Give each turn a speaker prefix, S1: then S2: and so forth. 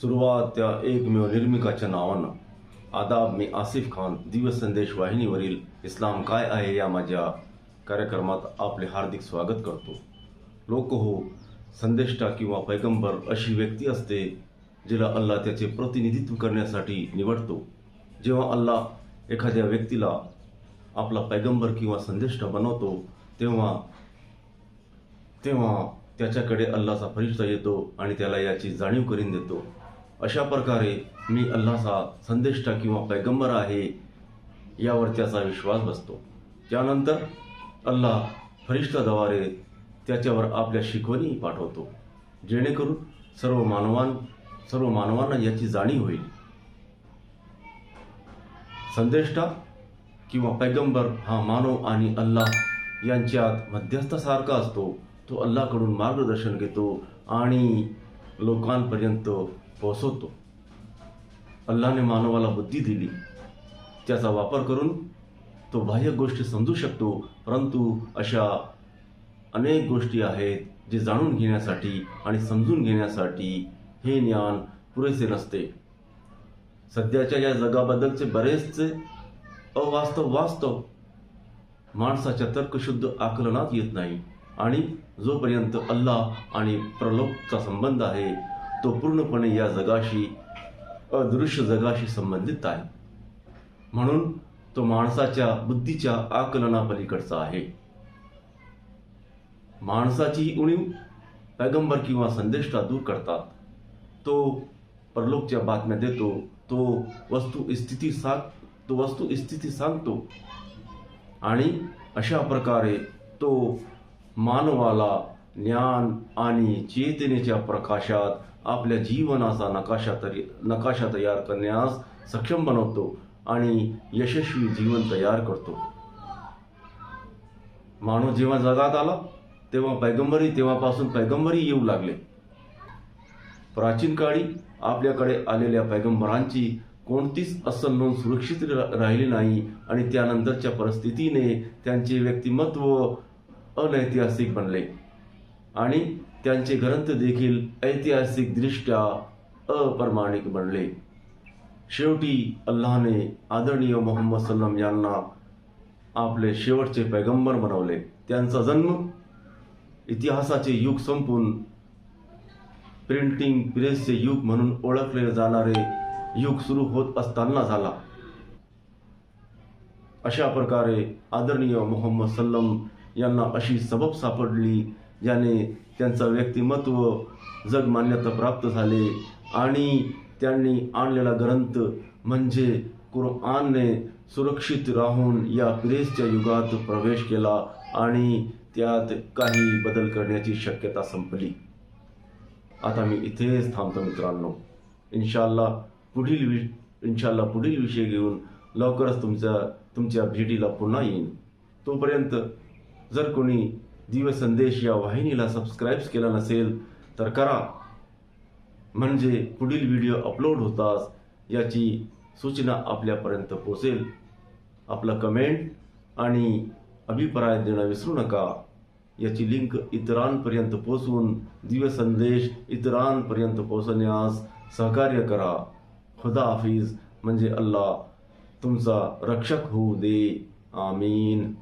S1: सुरुवात त्या एकमेव निर्मिकाच्या नावानं. आदाब मी आसिफ खान दिवस संदेश वाहिनीवरील इस्लाम काय आहे या माझ्या कार्यक्रमात आपले हार्दिक स्वागत करतो. लोक हो संदेष्टा किंवा पैगंबर अशी व्यक्ती असते जिला अल्लाह त्याचे प्रतिनिधित्व करण्यासाठी निवडतो. जेव्हा अल्लाह एखाद्या व्यक्तीला आपला पैगंबर किंवा संदेष्टा बनवतो तेव्हा तेव्हा त्याच्याकडे अल्लाचा फरिश्ता येतो आणि त्याला याची जाणीव करून देतो. अशा प्रकारे मी अल्लाचा संदेष्टा किंवा पैगंबर आहे यावर त्याचा विश्वास बसतो. त्यानंतर अल्लाह फरिश्ताद्वारे त्याच्यावर आपल्या शिकवणी पाठवतो. जेणेकरून सर्व मानवां सर्व मानवांना याची जाणीव होईल. संदेष्टा किंवा पैगंबर हा मानव आणि अल्लाह यांच्यात मध्यस्थासारखा असतो. तो अल्लाकडून मार्गदर्शन घेतो आणि लोकांपर्यंत पोहोचवतो अल्लाने मानवाला बुद्धी दिली. त्याचा वापर करून तो बाह्य गोष्टी समजू शकतो परंतु अशा अनेक गोष्टी आहेत जे जाणून घेण्यासाठी आणि समजून घेण्यासाठी हे ज्ञान पुरेसे नसते. सध्याच्या या जगाबद्दलचे बरेचसे अवास्तव वास्तव माणसाच्या तर्कशुद्ध आकलनात येत नाही आणि जोपर्यंत अल्लाह आणि प्रलोकचा संबंध आहे तो पूर्णपणे या जगाशी अदृश्य जगाशी संबंधित आहे. म्हणून तो माणसाच्या बुद्धीच्या आकलनापलीकडचा आहे. माणसाची उणीव पैगंबर किंवा संदेष्टा दूर करतात. तो परलोकच्या बातम्या देतो तो वस्तू स्थिती सांग तो वस्तू स्थिती सांगतो. आणि अशा प्रकारे तो मानवाला ज्ञान आणि चेतनेच्या प्रकाशात आपल्या जीवनाचा नकाशा तरी नकाशा तयार करण्यास सक्षम बनवतो आणि यशस्वी जीवन तयार करतो. माणूस जेव्हा जगात आला तेव्हा पैगंबरी तेव्हापासून पैगंबरी येऊ लागले. प्राचीन काळी आपल्याकडे आलेल्या पैगंबरांची कोणतीच असल नोंद सुरक्षित राहिली नाही आणि त्यानंतरच्या परिस्थितीने त्यांचे व्यक्तिमत्व अनैतिहासिक बनले. आणि त्यांचे ग्रंथ देखील ऐतिहासिकदृष्ट्या अप्रमाणिक बनले. शेवटी अल्लाने आदरणीय मोहम्मद सल्लम यांना आपले शेवटचे पैगंबर बनवले. त्यांचा जन्म इतिहासाचे युग संपून प्रिंटिंग प्रेसचे युग म्हणून ओळखले जाणारे युग सुरू होत असताना झाला. अशा प्रकारे आदरणीय मोहम्मद सल्लम यांना अशी सबब सापडली ज्याने त्यांचं व्यक्तिमत्व जगमान्यता प्राप्त झाले आणि त्यांनी आणलेला ग्रंथ म्हणजे कुरआनने सुरक्षित राहून या प्रेसच्या युगात प्रवेश केला आणि त्यात काही बदल करण्याची शक्यता संपली. आता मी इथेच थांबतो मित्रांनो. इन्शाल्ला पुढील वि इन्शाल्ला पुढील विषय घेऊन लवकरच तुमच्या तुमच्या भेटीला पुन्हा येईन. तोपर्यंत जर कोणी दिव्य संदेश या वाहिनीला सबस्क्राईब केला नसेल तर करा. म्हणजे पुढील व्हिडिओ अपलोड होताच याची सूचना आपल्यापर्यंत पोहोचेल. आपला कमेंट आणि अभिप्राय देणं विसरू नका. याची लिंक इतरांपर्यंत पोहोचवून दिव्य संदेश इतरांपर्यंत पोचण्यास सहकार्य करा. खुदा हाफिज. म्हणजे अल्ला तुमचा रक्षक होऊ दे. आमीन.